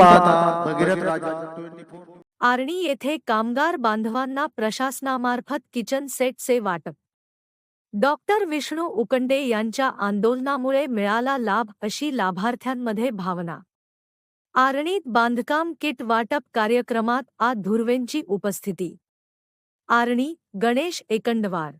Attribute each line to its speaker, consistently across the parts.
Speaker 1: पाहता भगीरथ राजा 24.
Speaker 2: आर्णी येथे कामगार बांधवांना प्रशासनामार्फत किचन सेटचे वाटप. डॉक्टर विष्णू उकंडे यांच्या आंदोलनामुळे मिळाला लाभ अशी लाभार्थ्यांमध्ये भावना. आर्णीत बांधकाम किट वाटप कार्यक्रमात आ धुर्वेंची उपस्थिती. आर्णी गणेश एकंडवार.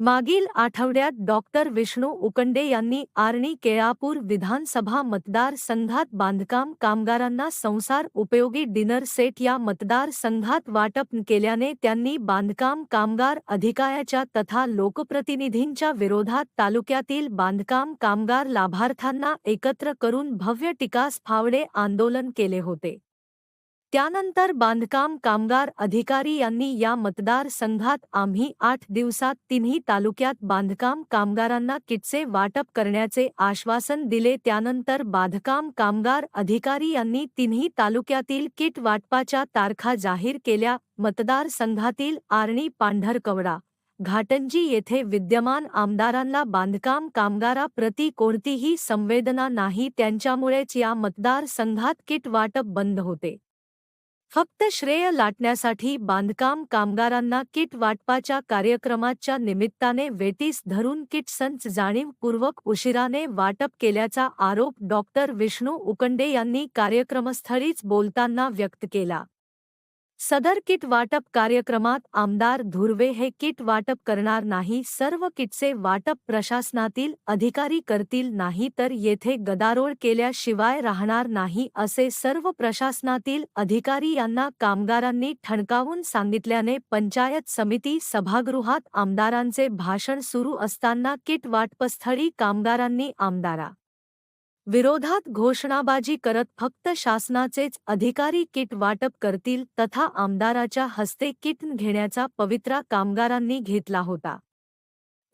Speaker 2: मागील आठवड्यात डॉक्टर विष्णू उकंडे यांनी आर्णी केळापूर विधानसभा मतदार संघात बांधकाम कामगारांना संसार उपयोगी डिनर सेट या मतदार संघात वाटप केल्याने त्यांनी बांधकाम कामगार अधिकाऱ्याच्या तथा लोकप्रतिनिधींच्या विरोधात तालुक्यातील बांधकाम कामगार लाभार्थ्यांना एकत्र करून भव्य टिकास फावडे आंदोलन केले होते. त्यानंतर बांधकाम कामगार अधिकारी यांनी या मतदार संघात आम्ही आठ दिवसात तिन्ही तालुक्यात बांधकाम कामगारांना किटचे वाटप करण्याचे आश्वासन दिले. त्यानंतर बांधकाम कामगार अधिकारी यांनी तिन्ही तालुक्यातील किट वाटपाच्या तारखा जाहीर केल्या. मतदार संघातील आर्णी पांढरकवडा घाटंजी येथे विद्यमान आमदारांना बांधकाम कामगाराप्रती कोणतीही संवेदना नाही. त्यांच्यामुळेच या मतदार संघात किट वाटप बंद होते. फक्त श्रेय लाटण्यासाठी बांधकाम कामगारांना किट वाटपाच्या कार्यक्रमाच्या निमित्ताने वेटीस धरून किट संच जाणीवपूर्वक उशिराने वाटप केल्याचा आरोप डॉक्टर विष्णू उकंडे यांनी कार्यक्रमस्थळीच बोलताना व्यक्त केला. सदर किट वाटप कार्यक्रमात आमदार धुर्वे हे किट वाटप करणार नाही सर्व किटचे वाटप प्रशासनातील अधिकारी करतील नाही तर येथे गदारोळ केल्याशिवाय राहणार नाही असे सर्व प्रशासनातील अधिकारी यांना कामगारांनी ठणकावून सांगितल्याने पंचायत समिती सभागृहात आमदारांचे भाषण सुरू असताना किट वाटपस्थळी कामगारांनी आमदारा विरोधात घोषणाबाजी करत फक्त शासनाचेच अधिकारी किट वाटप करतील तथा आमदाराच्या हस्ते किट घेण्याचा पवित्रा कामगारांनी घेतला होता.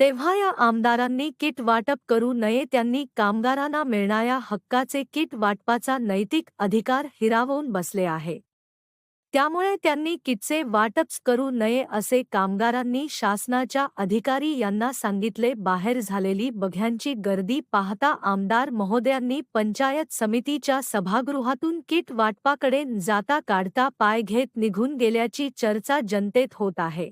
Speaker 2: तेव्हा या आमदारांनी किट वाटप करू नये त्यांनी कामगारांना मिळणाऱ्या हक्काचे किट वाटपाचा नैतिक अधिकार हिरावून बसले आहे. त्यामुळे त्यांनी किटचे वाटप्स करू नये असे कामगारांनी शासनाच्या अधिकारी यांना सांगितले. बाहेर झालेली बघ्यांची गर्दी पाहता आमदार महोदयांनी पंचायत समितीच्या सभागृहातून किट वाटपाकडे जाता काढता पाय घेत निघून गेल्याची चर्चा जनतेत होत आहे.